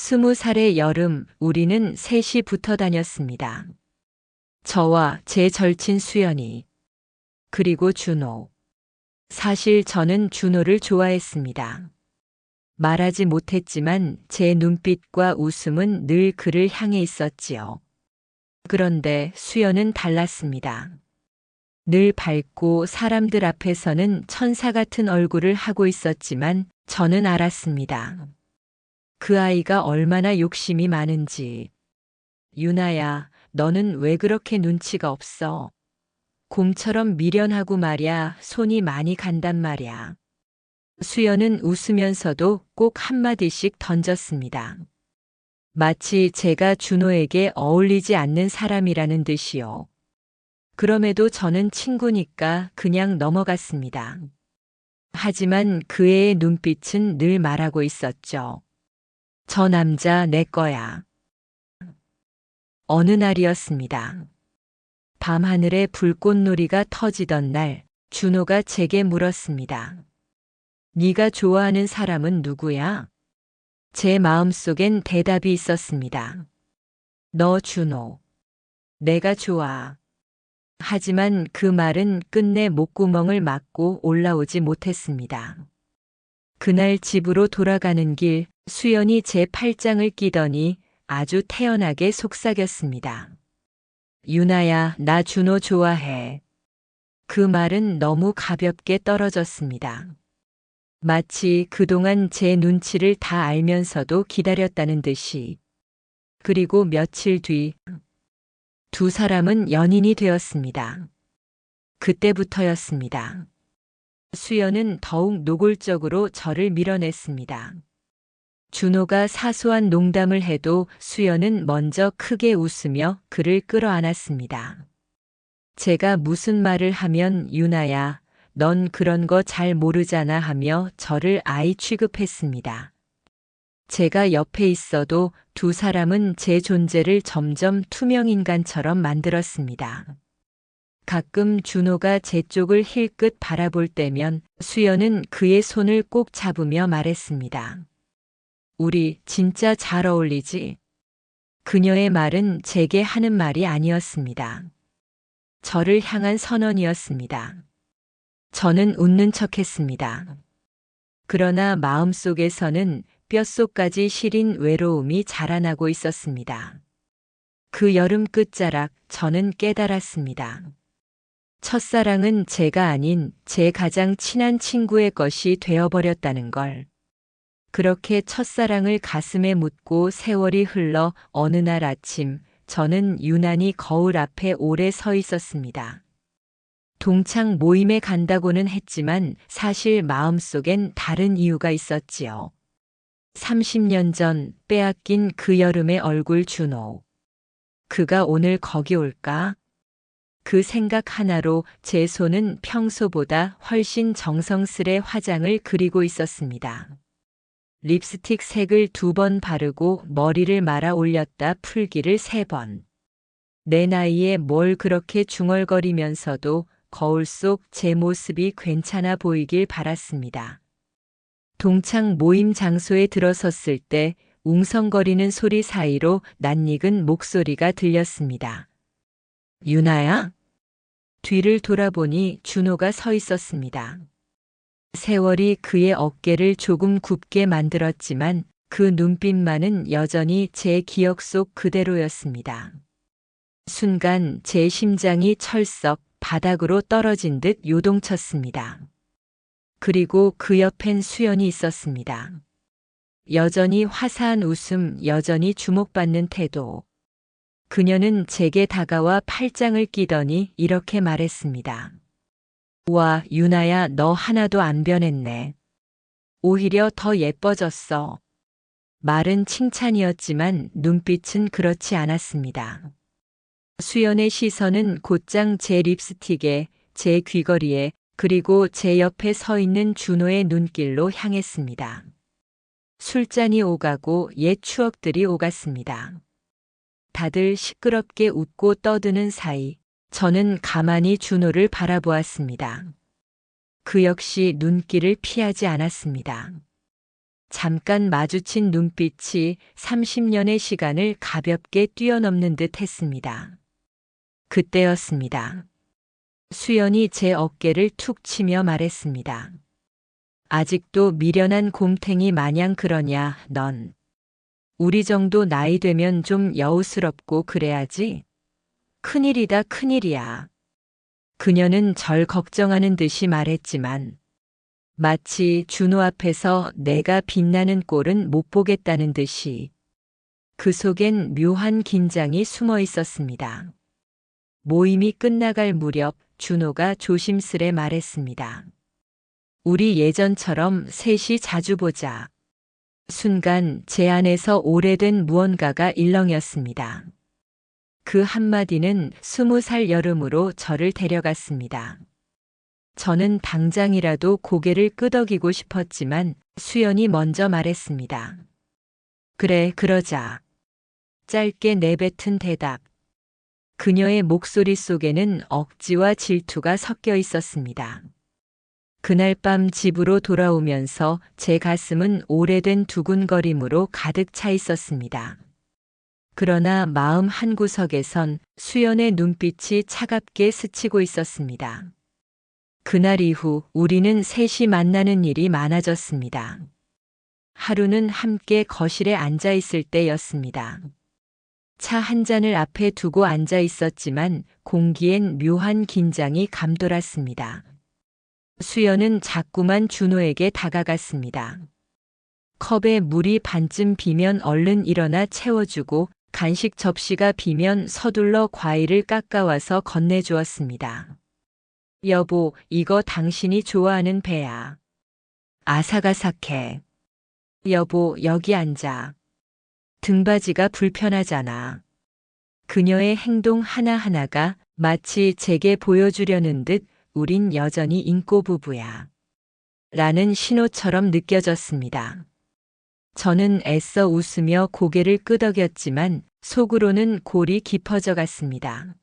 스무 살의 여름, 우리는 셋이 붙어 다녔습니다. 저와 제 절친 수연이, 그리고 준호. 사실 저는 준호를 좋아했습니다. 말하지 못했지만 제 눈빛과 웃음은 늘 그를 향해 있었지요. 그런데 수연은 달랐습니다. 늘 밝고 사람들 앞에서는 천사 같은 얼굴을 하고 있었지만 저는 알았습니다. 그 아이가 얼마나 욕심이 많은지. 유나야, 너는 왜 그렇게 눈치가 없어? 곰처럼 미련하고 말야 손이 많이 간단 말야. 수연은 웃으면서도 꼭 한마디씩 던졌습니다. 마치 제가 준호에게 어울리지 않는 사람이라는 듯이요. 그럼에도 저는 친구니까 그냥 넘어갔습니다. 하지만 그 애의 눈빛은 늘 말하고 있었죠. 저 남자 내 거야. 어느 날이었습니다. 밤하늘에 불꽃놀이가 터지던 날, 준호가 제게 물었습니다. 네가 좋아하는 사람은 누구야? 제 마음속엔 대답이 있었습니다. 너 준호. 내가 좋아. 하지만 그 말은 끝내 목구멍을 막고 올라오지 못했습니다. 그날 집으로 돌아가는 길 수연이 제 팔짱을 끼더니 아주 태연하게 속삭였습니다. 유나야, 나 준호 좋아해. 그 말은 너무 가볍게 떨어졌습니다. 마치 그동안 제 눈치를 다 알면서도 기다렸다는 듯이. 그리고 며칠 뒤, 두 사람은 연인이 되었습니다. 그때부터였습니다. 수연은 더욱 노골적으로 저를 밀어냈습니다. 준호가 사소한 농담을 해도 수연은 먼저 크게 웃으며 그를 끌어안았습니다. 제가 무슨 말을 하면 유나야, 넌 그런 거 잘 모르잖아 하며 저를 아이 취급했습니다. 제가 옆에 있어도 두 사람은 제 존재를 점점 투명인간처럼 만들었습니다. 가끔 준호가 제 쪽을 힐끗 바라볼 때면 수연은 그의 손을 꼭 잡으며 말했습니다. 우리 진짜 잘 어울리지? 그녀의 말은 제게 하는 말이 아니었습니다. 저를 향한 선언이었습니다. 저는 웃는 척 했습니다. 그러나 마음속에서는 뼛속까지 시린 외로움이 자라나고 있었습니다. 그 여름 끝자락 저는 깨달았습니다. 첫사랑은 제가 아닌 제 가장 친한 친구의 것이 되어버렸다는 걸. 그렇게 첫사랑을 가슴에 묻고 세월이 흘러 어느 날 아침 저는 유난히 거울 앞에 오래 서 있었습니다. 동창 모임에 간다고는 했지만 사실 마음속엔 다른 이유가 있었지요. 30년 전 빼앗긴 그 여름의 얼굴 준호. 그가 오늘 거기 올까? 그 생각 하나로 제 손은 평소보다 훨씬 정성스레 화장을 그리고 있었습니다. 립스틱 색을 두 번 바르고 머리를 말아 올렸다 풀기를 세 번. 내 나이에 뭘 그렇게 중얼거리면서도 거울 속 제 모습이 괜찮아 보이길 바랐습니다. 동창 모임 장소에 들어섰을 때 웅성거리는 소리 사이로 낯익은 목소리가 들렸습니다. 유나야? 뒤를 돌아보니 준호가 서 있었습니다. 세월이 그의 어깨를 조금 굽게 만들었지만 그 눈빛만은 여전히 제 기억 속 그대로였습니다. 순간 제 심장이 철썩 바닥으로 떨어진 듯 요동쳤습니다. 그리고 그 옆엔 수연이 있었습니다. 여전히 화사한 웃음, 여전히 주목받는 태도. 그녀는 제게 다가와 팔짱을 끼더니 이렇게 말했습니다. 와, 유나야, 너 하나도 안 변했네. 오히려 더 예뻐졌어. 말은 칭찬이었지만 눈빛은 그렇지 않았습니다. 수연의 시선은 곧장 제 립스틱에, 제 귀걸이에, 그리고 제 옆에 서 있는 준호의 눈길로 향했습니다. 술잔이 오가고 옛 추억들이 오갔습니다. 다들 시끄럽게 웃고 떠드는 사이 저는 가만히 준호를 바라보았습니다. 그 역시 눈길을 피하지 않았습니다. 잠깐 마주친 눈빛이 30년의 시간을 가볍게 뛰어넘는 듯 했습니다. 그때였습니다. 수연이 제 어깨를 툭 치며 말했습니다. 아직도 미련한 곰탱이 마냥 그러냐, 넌. 우리 정도 나이 되면 좀 여우스럽고 그래야지. 큰일이다, 큰일이야. 그녀는 절 걱정하는 듯이 말했지만, 마치 준호 앞에서 내가 빛나는 꼴은 못 보겠다는 듯이 그 속엔 묘한 긴장이 숨어 있었습니다. 모임이 끝나갈 무렵 준호가 조심스레 말했습니다. 우리 예전처럼 셋이 자주 보자. 순간 제 안에서 오래된 무언가가 일렁였습니다. 그 한마디는 스무 살 여름으로 저를 데려갔습니다. 저는 당장이라도 고개를 끄덕이고 싶었지만 수연이 먼저 말했습니다. 그래, 그러자. 짧게 내뱉은 대답. 그녀의 목소리 속에는 억지와 질투가 섞여 있었습니다. 그날 밤 집으로 돌아오면서 제 가슴은 오래된 두근거림으로 가득 차 있었습니다. 그러나 마음 한구석에선 수연의 눈빛이 차갑게 스치고 있었습니다. 그날 이후 우리는 셋이 만나는 일이 많아졌습니다. 하루는 함께 거실에 앉아 있을 때였습니다. 차 한 잔을 앞에 두고 앉아 있었지만 공기엔 묘한 긴장이 감돌았습니다. 수연은 자꾸만 준호에게 다가갔습니다. 컵에 물이 반쯤 비면 얼른 일어나 채워주고 간식 접시가 비면 서둘러 과일을 깎아와서 건네주었습니다. 여보, 이거 당신이 좋아하는 배야. 아삭아삭해. 여보, 여기 앉아. 등받이가 불편하잖아. 그녀의 행동 하나하나가 마치 제게 보여주려는 듯 우린 여전히 인꼬 부부야. 라는 신호처럼 느껴졌습니다. 저는 애써 웃으며 고개를 끄덕였지만 속으로는 골이 깊어져 갔습니다.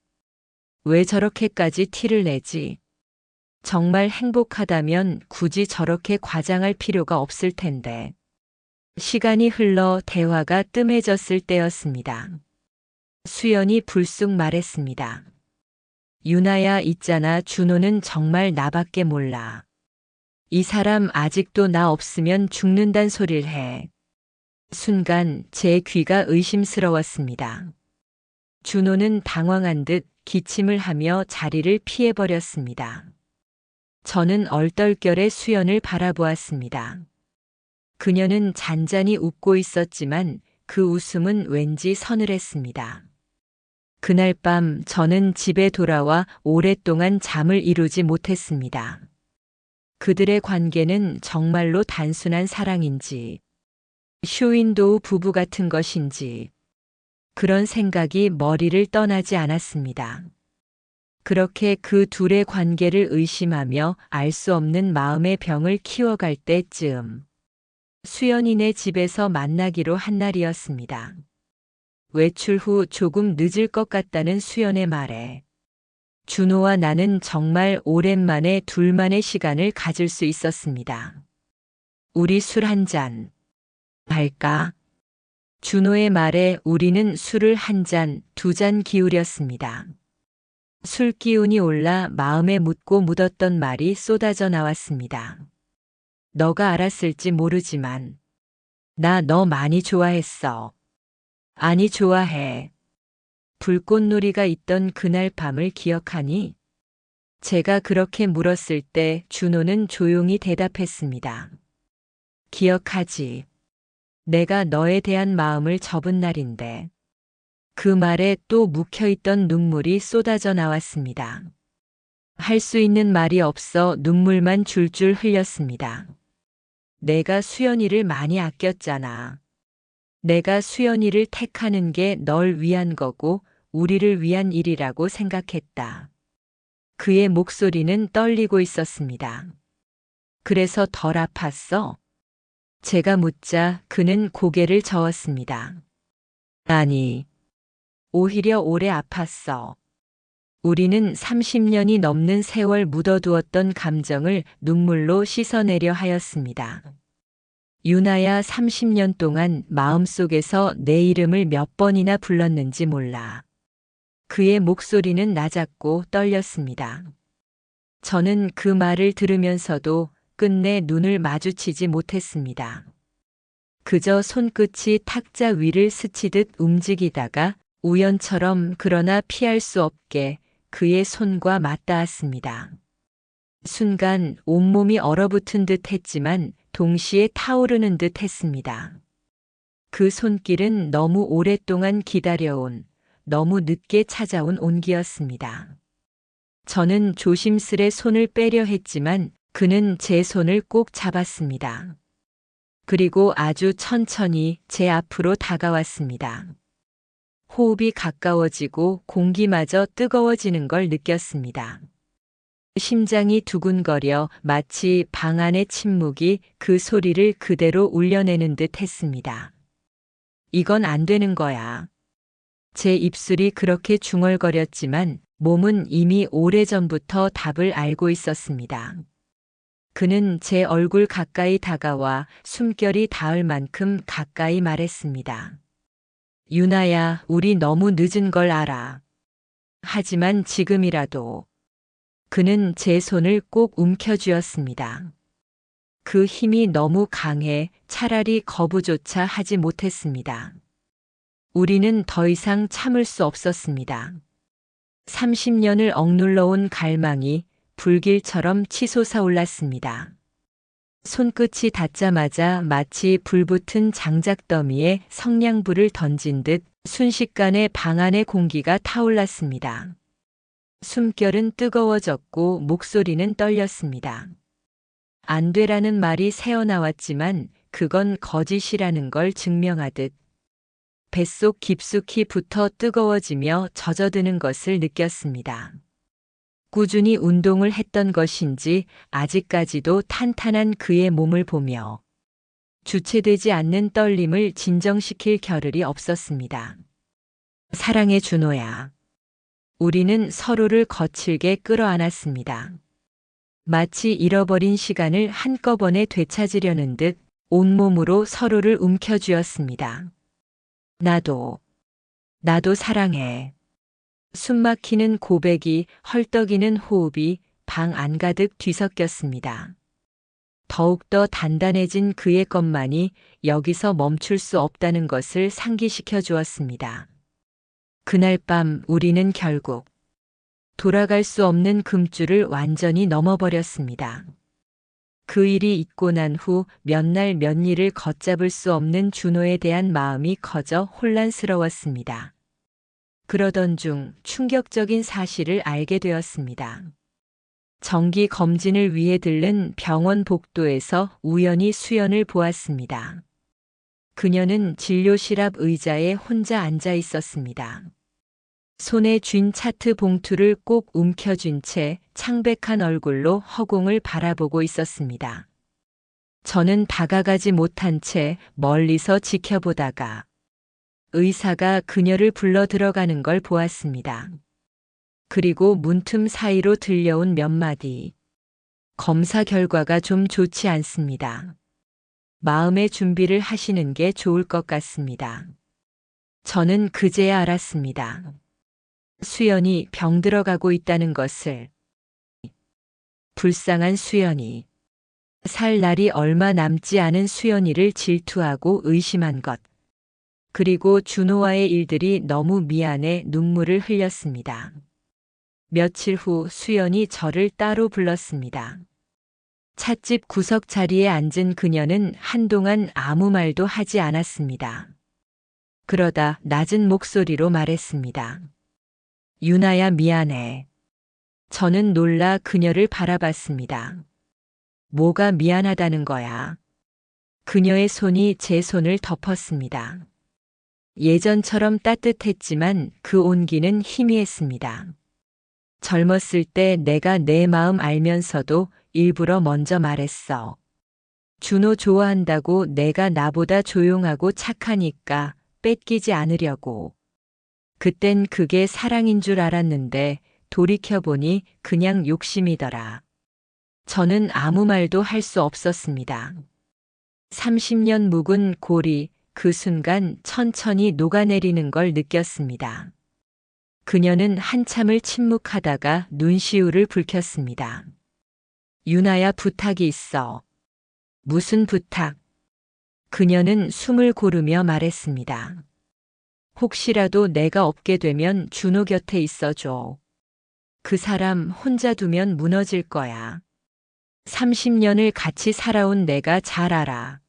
왜 저렇게까지 티를 내지? 정말 행복하다면 굳이 저렇게 과장할 필요가 없을 텐데. 시간이 흘러 대화가 뜸해졌을 때였습니다. 수연이 불쑥 말했습니다. 유나야 있잖아 준호는 정말 나밖에 몰라. 이 사람 아직도 나 없으면 죽는단 소리를 해. 순간 제 귀가 의심스러웠습니다. 준호는 당황한 듯 기침을 하며 자리를 피해버렸습니다. 저는 얼떨결에 수연을 바라보았습니다. 그녀는 잔잔히 웃고 있었지만 그 웃음은 왠지 서늘했습니다. 그날 밤 저는 집에 돌아와 오랫동안 잠을 이루지 못했습니다. 그들의 관계는 정말로 단순한 사랑인지, 쇼윈도우 부부 같은 것인지, 그런 생각이 머리를 떠나지 않았습니다. 그렇게 그 둘의 관계를 의심하며 알 수 없는 마음의 병을 키워갈 때쯤 수연이네 집에서 만나기로 한 날이었습니다. 외출 후 조금 늦을 것 같다는 수연의 말에 준호와 나는 정말 오랜만에 둘만의 시간을 가질 수 있었습니다. 우리 술 한 잔 할까? 준호의 말에 우리는 술을 한 잔, 두 잔 기울였습니다. 술 기운이 올라 마음에 묻고 묻었던 말이 쏟아져 나왔습니다. 너가 알았을지 모르지만 나 너 많이 좋아했어. 아니 좋아해. 불꽃놀이가 있던 그날 밤을 기억하니? 제가 그렇게 물었을 때 준호는 조용히 대답했습니다. 기억하지. 내가 너에 대한 마음을 접은 날인데. 그 말에 또 묵혀있던 눈물이 쏟아져 나왔습니다. 할 수 있는 말이 없어 눈물만 줄줄 흘렸습니다. 내가 수연이를 많이 아꼈잖아. 내가 수연이를 택하는 게 널 위한 거고 우리를 위한 일이라고 생각했다. 그의 목소리는 떨리고 있었습니다. 그래서 덜 아팠어? 제가 묻자 그는 고개를 저었습니다. 아니, 오히려 오래 아팠어. 우리는 30년이 넘는 세월 묻어두었던 감정을 눈물로 씻어내려 하였습니다. 유나야 30년 동안 마음속에서 내 이름을 몇 번이나 불렀는지 몰라. 그의 목소리는 낮았고 떨렸습니다. 저는 그 말을 들으면서도 끝내 눈을 마주치지 못했습니다. 그저 손끝이 탁자 위를 스치듯 움직이다가 우연처럼 그러나 피할 수 없게 그의 손과 맞닿았습니다. 순간 온몸이 얼어붙은 듯 했지만 동시에 타오르는 듯 했습니다. 그 손길은 너무 오랫동안 기다려온, 너무 늦게 찾아온 온기였습니다. 저는 조심스레 손을 빼려 했지만 그는 제 손을 꼭 잡았습니다. 그리고 아주 천천히 제 앞으로 다가왔습니다. 호흡이 가까워지고 공기마저 뜨거워지는 걸 느꼈습니다. 심장이 두근거려 마치 방 안의 침묵이 그 소리를 그대로 울려내는 듯 했습니다. 이건 안 되는 거야. 제 입술이 그렇게 중얼거렸지만 몸은 이미 오래전부터 답을 알고 있었습니다. 그는 제 얼굴 가까이 다가와 숨결이 닿을 만큼 가까이 말했습니다. 유나야, 우리 너무 늦은 걸 알아. 하지만 지금이라도 그는 제 손을 꼭 움켜쥐었습니다. 그 힘이 너무 강해 차라리 거부조차 하지 못했습니다. 우리는 더 이상 참을 수 없었습니다. 30년을 억눌러온 갈망이 불길처럼 치솟아 올랐습니다. 손끝이 닿자마자 마치 불붙은 장작더미에 성냥불을 던진 듯 순식간에 방 안의 공기가 타올랐습니다. 숨결은 뜨거워졌고 목소리는 떨렸습니다. 안 되라는 말이 새어나왔지만 그건 거짓이라는 걸 증명하듯 뱃속 깊숙이 붙어 뜨거워지며 젖어드는 것을 느꼈습니다. 꾸준히 운동을 했던 것인지 아직까지도 탄탄한 그의 몸을 보며 주체되지 않는 떨림을 진정시킬 겨를이 없었습니다. 사랑의 준호야. 우리는 서로를 거칠게 끌어안았습니다. 마치 잃어버린 시간을 한꺼번에 되찾으려는 듯 온몸으로 서로를 움켜쥐었습니다. 나도, 나도 사랑해. 숨막히는 고백이 헐떡이는 호흡이 방 안 가득 뒤섞였습니다. 더욱더 단단해진 그의 것만이 여기서 멈출 수 없다는 것을 상기시켜 주었습니다. 그날 밤 우리는 결국 돌아갈 수 없는 금줄을 완전히 넘어버렸습니다. 그 일이 있고 난 후 몇 날 몇 일을 걷잡을 수 없는 준호에 대한 마음이 커져 혼란스러웠습니다. 그러던 중 충격적인 사실을 알게 되었습니다. 정기 검진을 위해 들른 병원 복도에서 우연히 수연을 보았습니다. 그녀는 진료실 앞 의자에 혼자 앉아 있었습니다. 손에 쥔 차트 봉투를 꼭 움켜쥔 채 창백한 얼굴로 허공을 바라보고 있었습니다. 저는 다가가지 못한 채 멀리서 지켜보다가 의사가 그녀를 불러 들어가는 걸 보았습니다. 그리고 문틈 사이로 들려온 몇 마디. 검사 결과가 좀 좋지 않습니다. 마음의 준비를 하시는 게 좋을 것 같습니다. 저는 그제야 알았습니다. 수연이 병들어가고 있다는 것을. 불쌍한 수연이. 살 날이 얼마 남지 않은 수연이를 질투하고 의심한 것. 그리고 준호와의 일들이 너무 미안해 눈물을 흘렸습니다. 며칠 후 수연이 저를 따로 불렀습니다. 찻집 구석 자리에 앉은 그녀는 한동안 아무 말도 하지 않았습니다. 그러다 낮은 목소리로 말했습니다. 유나야 미안해. 저는 놀라 그녀를 바라봤습니다. 뭐가 미안하다는 거야. 그녀의 손이 제 손을 덮었습니다. 예전처럼 따뜻했지만 그 온기는 희미했습니다. 젊었을 때 내가 내 마음 알면서도 일부러 먼저 말했어. 준호 좋아한다고 내가 나보다 조용하고 착하니까 뺏기지 않으려고. 그땐 그게 사랑인 줄 알았는데 돌이켜보니 그냥 욕심이더라. 저는 아무 말도 할 수 없었습니다. 30년 묵은 골이 그 순간 천천히 녹아내리는 걸 느꼈습니다. 그녀는 한참을 침묵하다가 눈시울을 붉혔습니다. 유나야 부탁이 있어. 무슨 부탁? 그녀는 숨을 고르며 말했습니다. 혹시라도 내가 없게 되면 준호 곁에 있어줘. 그 사람 혼자 두면 무너질 거야. 30년을 같이 살아온 내가 잘 알아.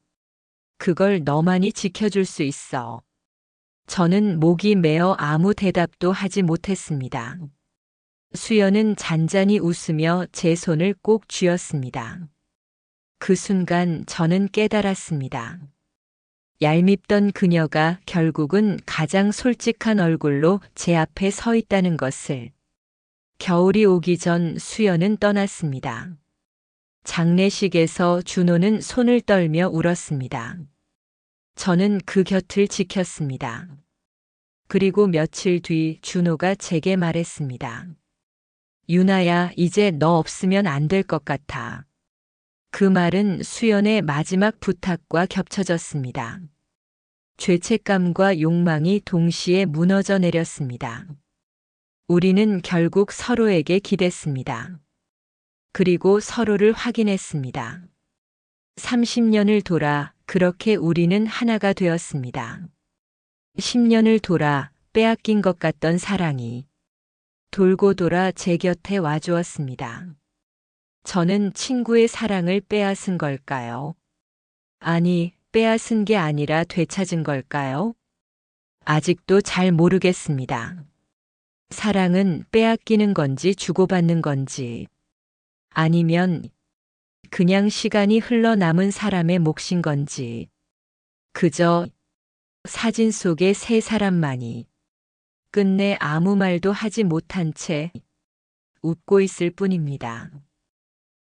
그걸 너만이 지켜줄 수 있어. 저는 목이 메어 아무 대답도 하지 못했습니다. 수연은 잔잔히 웃으며 제 손을 꼭 쥐었습니다. 그 순간 저는 깨달았습니다. 얄밉던 그녀가 결국은 가장 솔직한 얼굴로 제 앞에 서 있다는 것을. 겨울이 오기 전 수연은 떠났습니다. 장례식에서 준호는 손을 떨며 울었습니다. 저는 그 곁을 지켰습니다. 그리고 며칠 뒤 준호가 제게 말했습니다. 유나야, 이제 너 없으면 안 될 것 같아. 그 말은 수연의 마지막 부탁과 겹쳐졌습니다. 죄책감과 욕망이 동시에 무너져 내렸습니다. 우리는 결국 서로에게 기댔습니다. 그리고 서로를 확인했습니다. 30년을 돌아 그렇게 우리는 하나가 되었습니다. 10년을 돌아 빼앗긴 것 같던 사랑이 돌고 돌아 제 곁에 와주었습니다. 저는 친구의 사랑을 빼앗은 걸까요? 아니, 빼앗은 게 아니라 되찾은 걸까요? 아직도 잘 모르겠습니다. 사랑은 빼앗기는 건지 주고받는 건지, 아니면 그냥 시간이 흘러 남은 사람의 몫인 건지, 그저 사진 속의 세 사람만이 끝내 아무 말도 하지 못한 채 웃고 있을 뿐입니다.